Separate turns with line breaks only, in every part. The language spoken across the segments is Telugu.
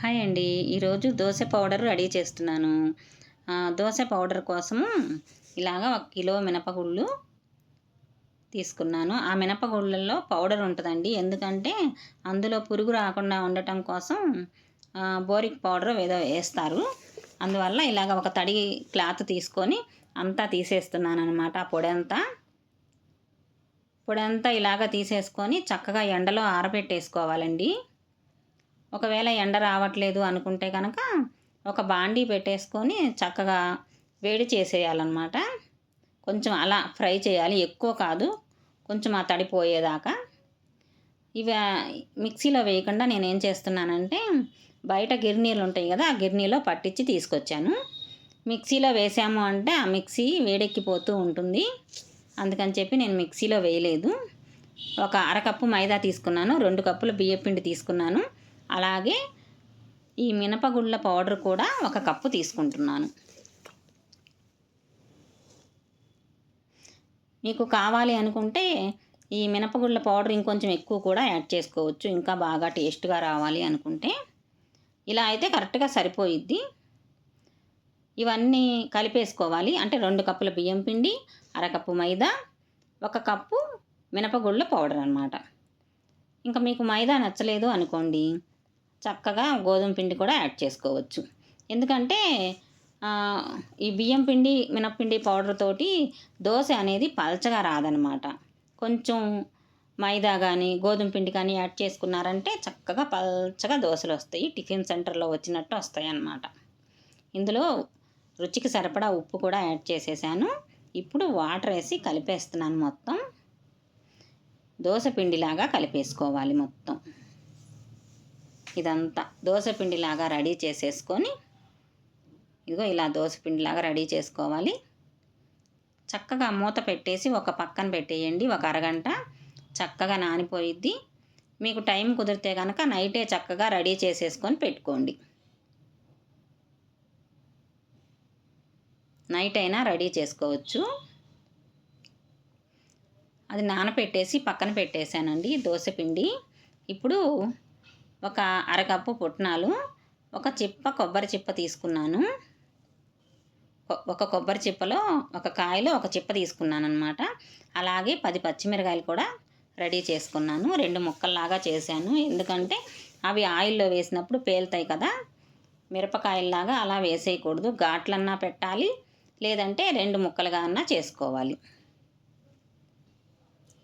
హాయ్ అండి. ఈరోజు దోశ పౌడర్ రెడీ చేస్తున్నాను. దోశ పౌడర్ కోసము ఇలాగ ఒక కిలో మినపగుళ్ళు తీసుకున్నాను. ఆ మినపగుళ్ళల్లో పౌడర్ ఉంటుందండి. ఎందుకంటే అందులో పురుగు రాకుండా ఉండటం కోసం బోరిక్ పౌడర్ ఏదో వేస్తారు. అందువల్ల ఇలాగ ఒక తడి క్లాత్ తీసుకొని అంతా తీసేస్తున్నాను అనమాట ఆ పొడి అంతా. పొడి అంతా ఇలాగ తీసేసుకొని చక్కగా ఎండలో ఆరబెట్టేసుకోవాలండి. ఒకవేళ ఎండ రావట్లేదు అనుకుంటే కనుక ఒక బాండీ పెట్టేసుకొని చక్కగా వేడి చేసేయాలన్నమాట. కొంచెం అలా ఫ్రై చేయాలి. ఎక్కువ కాదు కొంచెం ఆ తడిపోయేదాకా ఇవి మిక్సీలో వేయకుండా నేను ఏం చేస్తున్నానంటే బయట గిర్నీలు ఉంటాయి కదా ఆ గిర్నీలో పట్టించి తీసుకొచ్చాను. మిక్సీలో వేసాము అంటే ఆ మిక్సీ వేడెక్కిపోతూ ఉంటుంది. అందుకని చెప్పి నేను మిక్సీలో వేయలేదు. ఒక అరకప్పు మైదా తీసుకున్నాను రెండు కప్పుల బియ్యపిండి తీసుకున్నాను. అలాగే ఈ మినపగుళ్ళ పౌడర్ కూడా ఒక కప్పు తీసుకుంటున్నాను. మీకు కావాలి అనుకుంటే ఈ మినపగుళ్ళ పౌడర్ ఇంకొంచెం ఎక్కువ కూడా యాడ్ చేసుకోవచ్చు. ఇంకా బాగా టేస్ట్గా రావాలి అనుకుంటే. ఇలా అయితే కరెక్ట్గా సరిపోయిద్ది. ఇవన్నీ కలిపేసుకోవాలి. అంటే రెండు కప్పుల బియ్యం పిండి అరకప్పు మైదా ఒక కప్పు మినపగుళ్ళ పౌడర్ అనమాట ఇంకా మీకు మైదా నచ్చలేదు అనుకోండి చక్కగా గోధుమ పిండి కూడా యాడ్ చేసుకోవచ్చు. ఎందుకంటే ఈ బియ్యం పిండి మినప్పిండి పౌడర్ తోటి దోశ అనేది పల్చగా రాదనమాట కొంచెం మైదా కానీ గోధుమ పిండి కానీ యాడ్ చేసుకున్నారంటే చక్కగా పల్చగా దోశలు వస్తాయి. టిఫిన్ సెంటర్లో వచ్చినట్టు వస్తాయి అన్నమాట ఇందులో రుచికి సరిపడా ఉప్పు కూడా యాడ్ చేసేసాను. ఇప్పుడు వాటర్ వేసి కలిపేస్తున్నాను మొత్తం. దోశ పిండిలాగా కలిపేసుకోవాలి మొత్తం. ఇదంతా దోశపిండిలాగా రెడీ చేసేసుకొని ఇదిగో ఇలా దోశపిండిలాగా రెడీ చేసుకోవాలి. చక్కగా మూత పెట్టేసి ఒక పక్కన పెట్టేయండి ఒక అరగంట చక్కగా నానిపోయిద్ది. మీకు టైం కుదిరితే కనుక నైటే చక్కగా రెడీ చేసేసుకొని పెట్టుకోండి. నైట్ అయినా రెడీ చేసుకోవచ్చు. అది నానపెట్టేసి పక్కన పెట్టేశానండి దోశపిండి ఇప్పుడు ఒక అరకప్పు పుట్నాలు ఒక చిప్ప కొబ్బరి చిప్ప తీసుకున్నాను. ఒక కొబ్బరి చిప్పలో ఒక కాయలో ఒక చిప్ప తీసుకున్నాను అనమాట అలాగే పది పచ్చిమిరకాయలు కూడా రెడీ చేసుకున్నాను. రెండు ముక్కల్లాగా చేశాను. ఎందుకంటే అవి ఆయిల్లో వేసినప్పుడు పేలుతాయి కదా. మిరపకాయల్లాగా అలా వేసేయకూడదు. ఘాట్లన్నా పెట్టాలి. లేదంటే రెండు ముక్కలుగా అన్నా చేసుకోవాలి.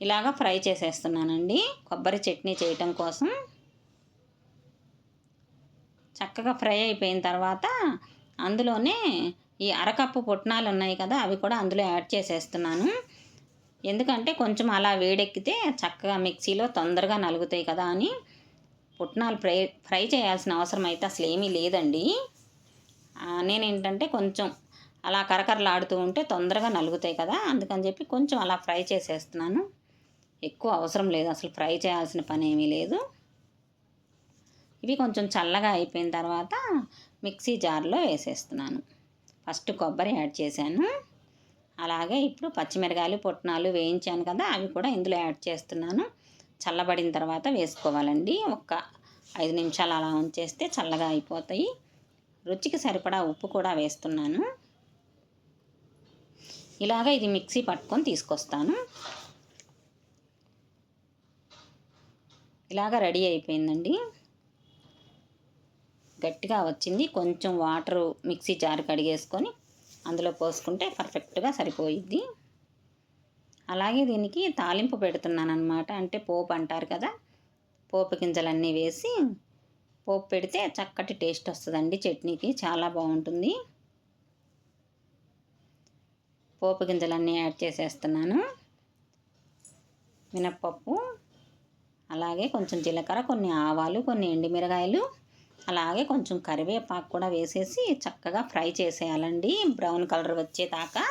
ఇలాగా ఫ్రై చేసేస్తున్నానండి. కొబ్బరి చట్నీ చేయటం కోసం చక్కగా ఫ్రై అయిపోయిన తర్వాత అందులోనే ఈ అరకప్పు పుట్నాలు ఉన్నాయి కదా అవి కూడా అందులో యాడ్ చేసేస్తున్నాను. ఎందుకంటే కొంచెం అలా వేడెక్కితే చక్కగా మిక్సీలో తొందరగా నలుగుతాయి కదా అని పుట్నాలు ఫ్రై ఫ్రై చేయాల్సిన అవసరం అయితే అసలు ఏమీ లేదండి. నేనేంటంటే కొంచెం అలా కరకరలాడుతూ ఉంటే తొందరగా నలుగుతాయి కదా అందుకని చెప్పి కొంచెం అలా ఫ్రై చేసేస్తున్నాను. ఎక్కువ అవసరం లేదు అసలు ఫ్రై చేయాల్సిన పని ఏమీ లేదు. ఇవి కొంచెం చల్లగా అయిపోయిన తర్వాత మిక్సీ జార్లో వేసేస్తున్నాను. ఫస్ట్ కొబ్బరి యాడ్ చేశాను. అలాగే ఇప్పుడు పచ్చిమిరకాయలు పుట్నాలు వేయించాను కదా అవి కూడా ఇందులో యాడ్ చేస్తున్నాను. చల్లబడిన తర్వాత వేసుకోవాలండి. ఒక ఐదు నిమిషాలు అలా ఉంచేస్తే చల్లగా అయిపోతాయి. రుచికి సరిపడా ఉప్పు కూడా వేస్తున్నాను. ఇలాగ ఇది మిక్సీ పట్టుకొని తీసుకొస్తాను. ఇలాగ రెడీ అయిపోయిందండి. గట్టిగా వచ్చింది. కొంచెం వాటర్ మిక్సీ జార్ కడిగేసుకొని అందులో పోసుకుంటే పర్ఫెక్ట్గా సరిపోయిద్ది. అలాగే దీనికి తాలింపు పెడుతున్నాను అనమాట అంటే పోపు అంటారు కదా పోపు గింజలన్నీ వేసి పోపు పెడితే చక్కటి టేస్ట్ వస్తుందండి చట్నీకి. చాలా బాగుంటుంది. పోపు గింజలన్నీ యాడ్ చేసేస్తున్నాను. మినప్పప్పు అలాగే కొంచెం జీలకర్ర కొన్ని ఆవాలు కొన్ని ఎండిమిరగాయలు అలాగే కొంచెం కరివేపాకు కూడా వేసేసి చక్కగా ఫ్రై చేసేయాలండి. బ్రౌన్ కలర్ వచ్చేదాకా.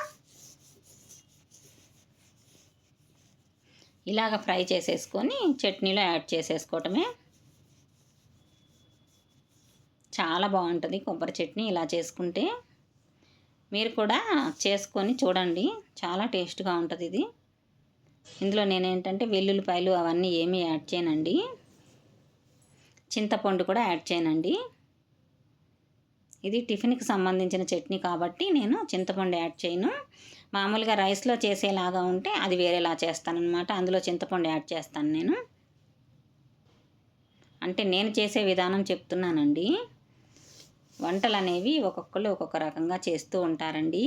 ఇలాగ ఫ్రై చేసేసుకొని చట్నీలో యాడ్ చేసేసుకోవటమే. చాలా బాగుంటుంది కొబ్బరి చట్నీ ఇలా చేసుకుంటే. మీరు కూడా చేసుకొని చూడండి. చాలా టేస్ట్గా ఉంటుంది ఇది. ఇందులో నేనేంటంటే వెల్లుల్లిపాయలు అవన్నీ ఏమీ యాడ్ చేయనండి. చింతపండు కూడా యాడ్ చేయనండి. ఇది టిఫిన్కి సంబంధించిన చట్నీ కాబట్టి నేను చింతపండు యాడ్ చేయను. మామూలుగా రైస్లో చేసేలాగా ఉంటే అది వేరేలా చేస్తానన్నమాట. అందులో చింతపండు యాడ్ చేస్తాను నేను. అంటే నేను చేసే విధానం చెప్తున్నానండి. వంటలు అనేవి ఒక్కొక్కరు ఒక్కొక్క రకంగా చేస్తూ ఉంటారండి.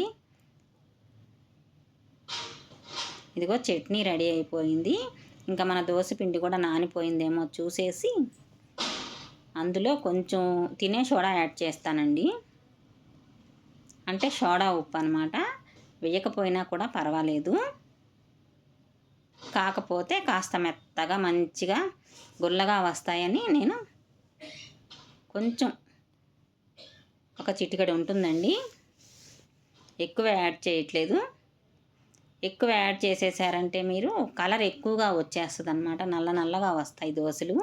ఇదిగో చట్నీ రెడీ అయిపోయింది. ఇంకా మన దోశ పిండి కూడా నానిపోయిందేమో చూసేసి అందులో కొంచెం తినే సోడా యాడ్ చేస్తానండి. అంటే సోడా ఉప్పు అనమాట వేయకపోయినా కూడా పర్వాలేదు. కాకపోతే కాస్త మెత్తగా మంచిగా గుల్లగా వస్తాయని నేను కొంచెం ఒక చిటికడి ఉంటుందండి. ఎక్కువ యాడ్ చేయట్లేదు. ఎక్కువ యాడ్ చేసేసారంటే మీరు కలర్ ఎక్కువగా వచ్చేస్తుంది అనమాట నల్ల నల్లగా వస్తాయి దోశలు.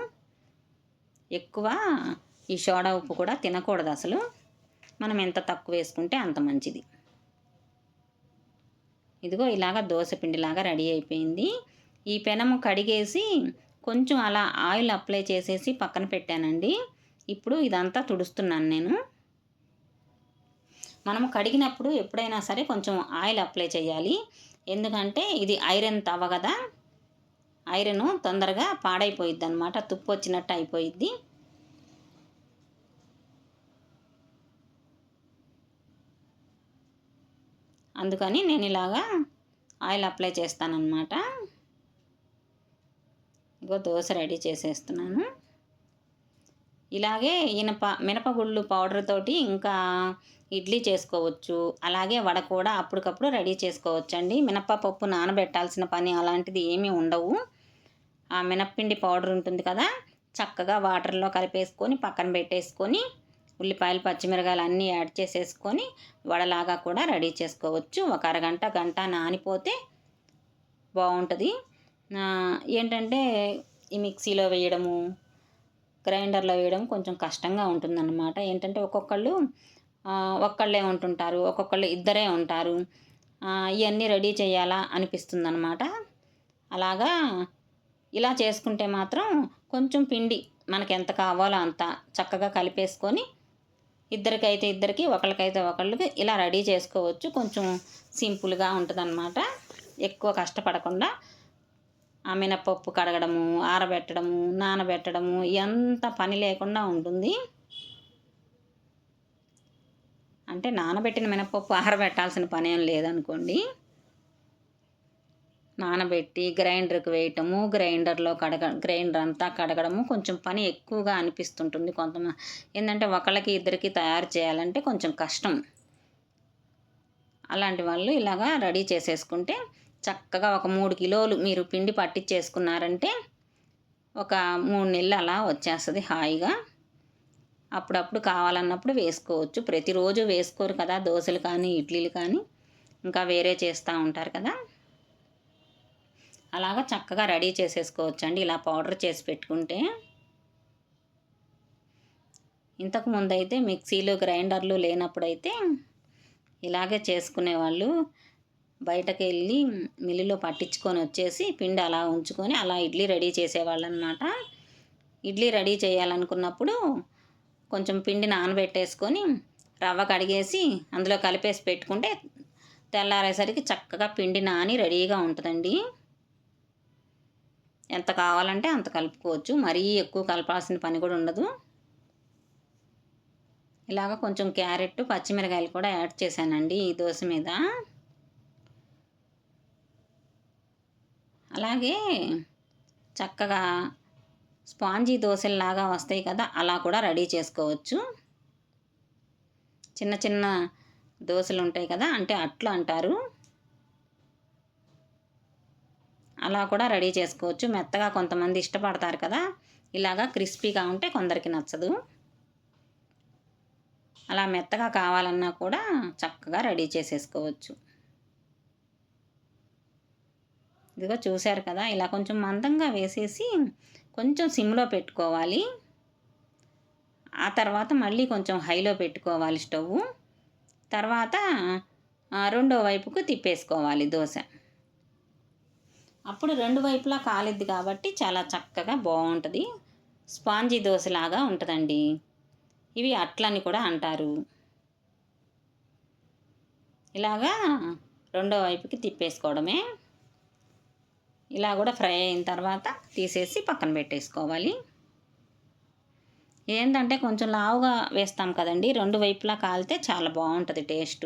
ఎక్కువ ఈ సోడా ఉప్పు కూడా తినకూడదు అసలు. మనం ఎంత తక్కువ వేసుకుంటే అంత మంచిది. ఇదిగో ఇలాగ దోశపిండిలాగా రెడీ అయిపోయింది. ఈ పెనము కడిగేసి కొంచెం అలా ఆయిల్ అప్లై చేసేసి పక్కన పెట్టానండి. ఇప్పుడు ఇదంతా తుడుస్తున్నాను నేను. మనము కడిగినప్పుడు ఎప్పుడైనా సరే కొంచెం ఆయిల్ అప్లై చేయాలి. ఎందుకంటే ఇది ఐరన్ తవ్వ కదా. ఐరన్ తొందరగా పాడైపోయిద్ది అనమాట తుప్పు వచ్చినట్టు అయిపోయిద్ది. అందుకని నేను ఇలాగా ఆయిల్ అప్లై చేస్తానన్నమాట. ఇగో దోశ రెడీ చేసేస్తున్నాను. ఇలాగే ఇనప మినపగుళ్ళు పౌడర్ తోటి ఇంకా ఇడ్లీ చేసుకోవచ్చు అలాగే వడ కూడా అప్పటికప్పుడు రెడీ చేసుకోవచ్చండి. మినప పప్పు నానబెట్టాల్సిన పని అలాంటిది ఏమీ ఉండవు. మినప్పిండి పౌడర్ ఉంటుంది కదా చక్కగా వాటర్లో కలిపేసుకొని పక్కన పెట్టేసుకొని ఉల్లిపాయలు పచ్చిమిరకాయలు అన్నీ యాడ్ చేసేసుకొని వడలాగా కూడా రెడీ చేసుకోవచ్చు. ఒక అరగంట గంట నానిపోతే బాగుంటుంది. ఏంటంటే ఈ మిక్సీలో వేయడము గ్రైండర్లో వేయడం కొంచెం కష్టంగా ఉంటుందన్నమాట. ఏంటంటే ఒక్కొక్కళ్ళు ఒక్కళ్ళే ఉంటుంటారు ఒక్కొక్కళ్ళు ఇద్దరే ఉంటారు. ఇవన్నీ రెడీ చేయాలా అనిపిస్తుంది అనమాట అలాగా ఇలా చేసుకుంటే మాత్రం కొంచెం పిండి మనకి ఎంత కావాలో అంత చక్కగా కలిపేసుకొని ఇద్దరికైతే ఇద్దరికి ఒకరికైతే ఒకళ్ళకి ఇలా రెడీ చేసుకోవచ్చు. కొంచెం సింపుల్గా ఉంటుందన్నమాట. ఎక్కువ కష్టపడకుండా ఆ మినపప్పు కడగడము ఆరబెట్టడము నానబెట్టడము ఎంత పని లేకుండా ఉంటుంది. అంటే నానబెట్టిన మినపప్పు ఆరబెట్టాల్సిన పని ఏం లేదనుకోండి. నానబెట్టి గ్రైండర్కి వేయటము గ్రైండర్లో కడగ గ్రైండర్ అంతా కడగడము కొంచెం పని ఎక్కువగా అనిపిస్తుంటుంది కొంతమంది ఏంటంటే ఒకళ్ళకి ఇద్దరికి తయారు చేయాలంటే కొంచెం కష్టం. అలాంటి వాళ్ళు ఇలాగా రెడీ చేసేసుకుంటే చక్కగా ఒక మూడు కిలోలు మీరు పిండి పట్టించేసుకున్నారంటే ఒక మూడు నెలలు అలా వచ్చేస్తుంది హాయిగా. అప్పుడప్పుడు కావాలన్నప్పుడు వేసుకోవచ్చు. ప్రతిరోజు వేసుకోరు కదా దోశలు కానీ ఇడ్లీలు కానీ. ఇంకా వేరే చేస్తూ ఉంటారు కదా. అలాగా చక్కగా రెడీ చేసేసుకోవచ్చండి. ఇలా పౌడర్ చేసి పెట్టుకుంటే ఇంతకు ముందైతే మిక్సీలు గ్రైండర్లు లేనప్పుడైతే ఇలాగే చేసుకునేవాళ్ళు బయటకు వెళ్ళి మిల్లులో పట్టించుకొని వచ్చేసి పిండి అలా ఉంచుకొని అలా ఇడ్లీ రెడీ చేసేవాళ్ళు అనమాట ఇడ్లీ రెడీ చేయాలనుకున్నప్పుడు కొంచెం పిండి నానబెట్టేసుకొని రవ్వ కడిగేసి అందులో కలిపేసి పెట్టుకుంటే తెల్లారేసరికి చక్కగా పిండి నాని రెడీగా ఉంటుందండి. ఎంత కావాలంటే అంత కలుపుకోవచ్చు. మరీ ఎక్కువ కలపాల్సిన పని కూడా ఉండదు. ఇలాగ కొంచెం క్యారెట్ పచ్చిమిరకాయలు కూడా యాడ్ చేశానండి ఈ దోశ మీద. అలాగే చక్కగా స్పాంజీ దోశల్లాగా వస్తాయి కదా అలా కూడా రెడీ చేసుకోవచ్చు. చిన్న చిన్న దోశలు ఉంటాయి కదా అంటే అట్లు అంటారు. అలా కూడా రెడీ చేసుకోవచ్చు. మెత్తగా కొంతమంది ఇష్టపడతారు కదా. ఇలాగా క్రిస్పీగా ఉంటే కొందరికి నచ్చదు. అలా మెత్తగా కావాలన్నా కూడా చక్కగా రెడీ చేసేసుకోవచ్చు. ఇదిగో చూశారు కదా. ఇలా కొంచెం మందంగా వేసేసి కొంచెం సిమ్లో పెట్టుకోవాలి. ఆ తర్వాత మళ్ళీ కొంచెం హైలో పెట్టుకోవాలి స్టవ్ తర్వాత రెండో వైపుకు తిప్పేసుకోవాలి దోశ. అప్పుడు రెండు వైపులా కాలిద్ది కాబట్టి చాలా చక్కగా బాగుంటుంది. స్పాంజీ దోశలాగా ఉంటుందండి. ఇవి అట్లని కూడా అంటారు. ఇలాగా రెండో వైపుకి తిప్పేసుకోవడమే. ఇలా కూడా ఫ్రై అయిన తర్వాత తీసేసి పక్కన పెట్టేసుకోవాలి. ఏంటంటే కొంచెం లావుగా వేస్తాం కదండి. రెండు వైపులా కాలితే చాలా బాగుంటుంది టేస్ట్.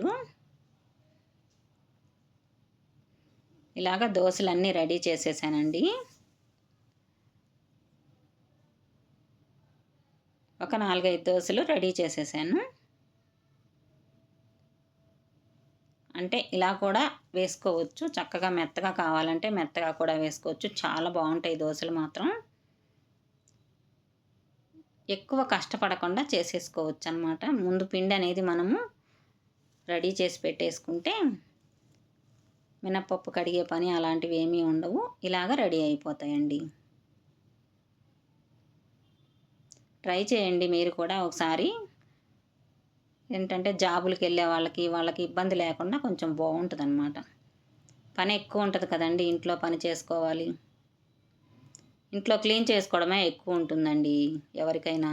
ఇలాగ దోశలన్నీ రెడీ చేసేసానండి. ఒక నాలుగైదు దోశలు రెడీ చేసేసాను. అంటే ఇలా కూడా వేసుకోవచ్చు చక్కగా మెత్తగా కావాలంటే మెత్తగా కూడా వేసుకోవచ్చు. చాలా బాగుంటాయి దోశలు మాత్రం. ఎక్కువ కష్టపడకుండా చేసేసుకోవచ్చు అనమాట ముందు పిండి అనేది మనము రెడీ చేసి పెట్టేసుకుంటే మినప్పప్పు కడిగే పని అలాంటివి ఏమీ ఉండవు. ఇలాగ రెడీ అయిపోతాయండి. ట్రై చేయండి మీరు కూడా ఒకసారి. ఏంటంటే జాబులకి వెళ్ళే వాళ్ళకి వాళ్ళకి ఇబ్బంది లేకుండా కొంచెం బాగుంటుంది అనమాట పని ఎక్కువ ఉంటుంది కదండి ఇంట్లో పని చేసుకోవాలి. ఇంట్లో క్లీన్ చేసుకోవడమే ఎక్కువ ఉంటుందండి ఎవరికైనా.